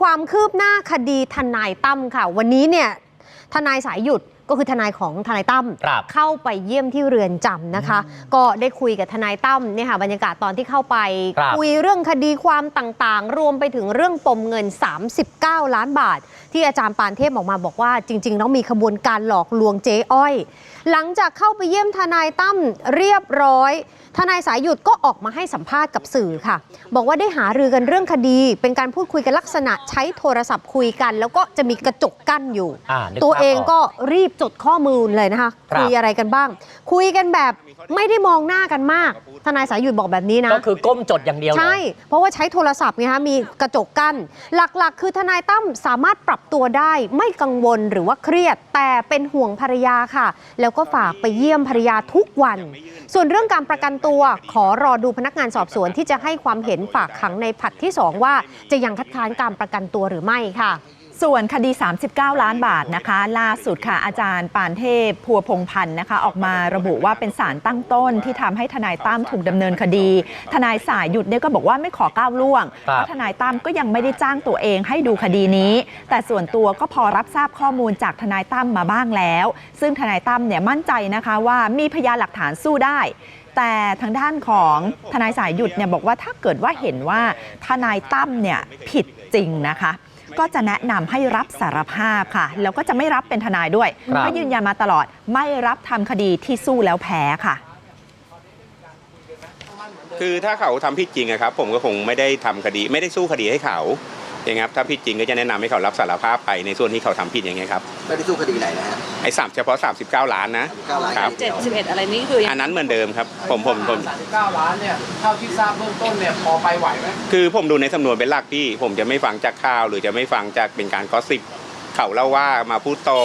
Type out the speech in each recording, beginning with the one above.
ความคืบหน้าคดีทนายตั้มค่ะ วันนี้เนี่ยทนายสายหยุด ก็คือทนายของทนายตั้มครับเข้าไปเยี่ยมที่เรือนจำนะคะ ก็ได้คุยกับทนายตั้มเนี่ยค่ะบรรยากาศตอนที่เข้าไปครับคุยเรื่องคดีความต่างๆ รวมไปถึงเรื่องปมเงิน 39 ล้านบาท ที่อาจารย์ปานเทพออกมาบอกว่าจริงๆแล้วมีขบวนการหลอกลวงเจ๊อ้อย หลังจากเข้าไปเยี่ยมทนายตั้มเรียบร้อย ทนายสายหยุดก็ออกมาให้สัมภาษณ์กับสื่อค่ะ บอกว่าได้หารือกันเรื่องคดี เป็นการพูดคุยกันลักษณะใช้โทรศัพท์คุยกัน แล้วก็จะมีกระจกกั้นอยู่ อ่านึกตัวภาพเองออกก็รีบจดข้อมูลเลยนะคะครับ คุยอะไรกันบ้าง คุยกันแบบไม่ได้มองหน้ากันมาก ทนายสายหยุดบอกแบบนี้นะ ก็คือก้มจดอย่างเดียวเหรอใช่ เพราะว่าใช้โทรศัพท์ไงคะมีกระจกกั้น หลักๆ คือทนายตั้มสามารถปรับตัวได้ ไม่กังวลหรือว่าเครียด แต่เป็นห่วงภรรยาค่ะ แล้วก็ฝากไปเยี่ยมภรรยาทุกวัน ส่วนเรื่องการประกันตัวขอรอดูพนักงานสอบสวนที่จะให้ความเห็นฝากขังในผัดที่ 2 ว่า จะยังคัดค้านการประกันตัวหรือไม่ค่ะ ส่วนคดี 39 ล้านบาทนะคะ ล่าสุดค่ะอาจารย์ปานเทพพัวพงพันธ์นะคะ ออกมาระบุว่าเป็นสารตั้งต้นที่ทำให้ทนายตั้มถูกดำเนินคดี ทนายสายหยุดเนี่ยก็บอกว่าไม่ขอก้าวล่วงครับเพราะทนายตั้มก็ยังไม่ได้จ้างตัวเองให้ดูคดีนี้ แต่ส่วนตัวก็พอรับทราบข้อมูลจากทนายตั้มมาบ้างแล้ว ซึ่งทนายตั้มเนี่ยมั่นใจนะคะว่ามีพยานหลักฐานสู้ได้แต่ทางด้านของทนายสายหยุดเนี่ยบอกว่าถ้าเกิดว่าเห็นว่าทนายตั้มเนี่ยผิดจริงนะคะ ก็จะแนะนำให้รับสารภาพค่ะ แล้วก็จะไม่รับเป็นทนายด้วยครับก็ยืนยันมาตลอดไม่รับทำคดีที่สู้แล้วแพ้ค่ะ คือถ้าเขาทำผิดจริงอะครับ ผมก็คงไม่ได้ทำคดี ไม่ได้สู้คดีให้เขา อย่างเงี้ยครับถ้าผิดจริงก็จะแนะนำให้เขารับสารภาพไปในส่วนที่เขาทำผิดอย่างเงี้ยครับไม่ได้สู้คดีไหนนะฮะไอ้สามเฉพาะ 39 ล้านนะ39ล้านครับ เจ็ดสิบเอ็ดอะไรนี่คือยังอันนั้นเหมือนเดิมครับผมผมผม39ล้านเนี่ยเท่าที่ทราบเบื้องต้นเนี่ยพอไปไหวไหมคือผมดูในสำนวนเป็นหลักที่ ผมจะไม่ฟังจากข่าว หรือจะไม่ฟังจากเป็นการกอสิบเขาเล่าว่ามาพูดต่อ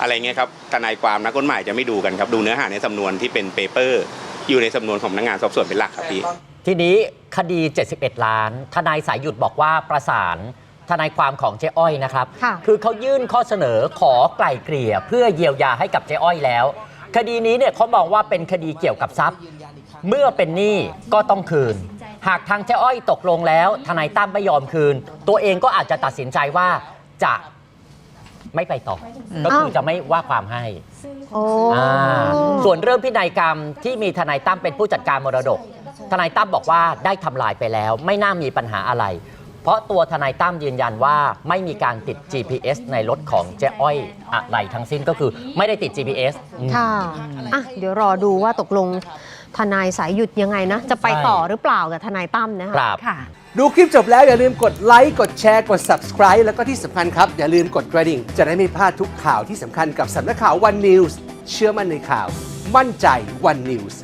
อะไรเงี้ยครับทนายความนักกฎหมายจะไม่ดูกันครับ ดูเนื้อหาในสำนวนที่เป็นเปเปอร์ อยู่ในสำนวนของพนักงานสอบสวนเป็นหลักครับพี่ ทีนี้คดี 71 ล้าน ทนายสายหยุดบอกว่าประสานทนายความของเจ๊อ้อยนะครับ ค่ะคือเขายื่นข้อเสนอขอไกล่เกลี่ย เพื่อเยียวยาให้กับเจ๊อ้อยแล้ว คดีนี้เนี่ยเขามองว่าเป็นคดีเกี่ยวกับทรัพย์ เมื่อเป็นหนี้ก็ต้องคืน หากทางเจ๊อ้อยตกลงแล้ว ทนายตั้มไม่ยอมคืน ตัวเองก็อาจจะตัดสินใจว่าจะไม่ไปต่ออก็คือจะไม่ว่าความให้ โอ้ อ่าส่วนเรื่องพินัยกรรมที่มีทนายตั้มเป็นผู้จัดการมรดก ทนายตั้มบอกว่าได้ทำลายไปแล้ว ไม่น่ามีปัญหาอะไร เพราะตัวทนายตั้มยืนยันว่าไม่มีการติด GPS ในรถของเจ๊อ้อยอะไรทั้งสิ้นก็คือไม่ได้ติด GPS อืม ค่ะอะ เดี๋ยวรอดูว่าตกลงทนายสายหยุดยังไงนะ จะไปใช่ ต่อหรือเปล่ากับทนายตั้มนะคะ ครับ ค่ะ ดูคลิปจบแล้วอย่าลืมกดไลค์กดแชร์กด subscribe แล้วก็ที่สำคัญครับ อย่าลืมกดกระดิ่ง จะได้ไม่พลาดทุกข่าวที่สำคัญกับสำนักข่าว One News เชื่อมั่นในข่าว มั่นใจ One News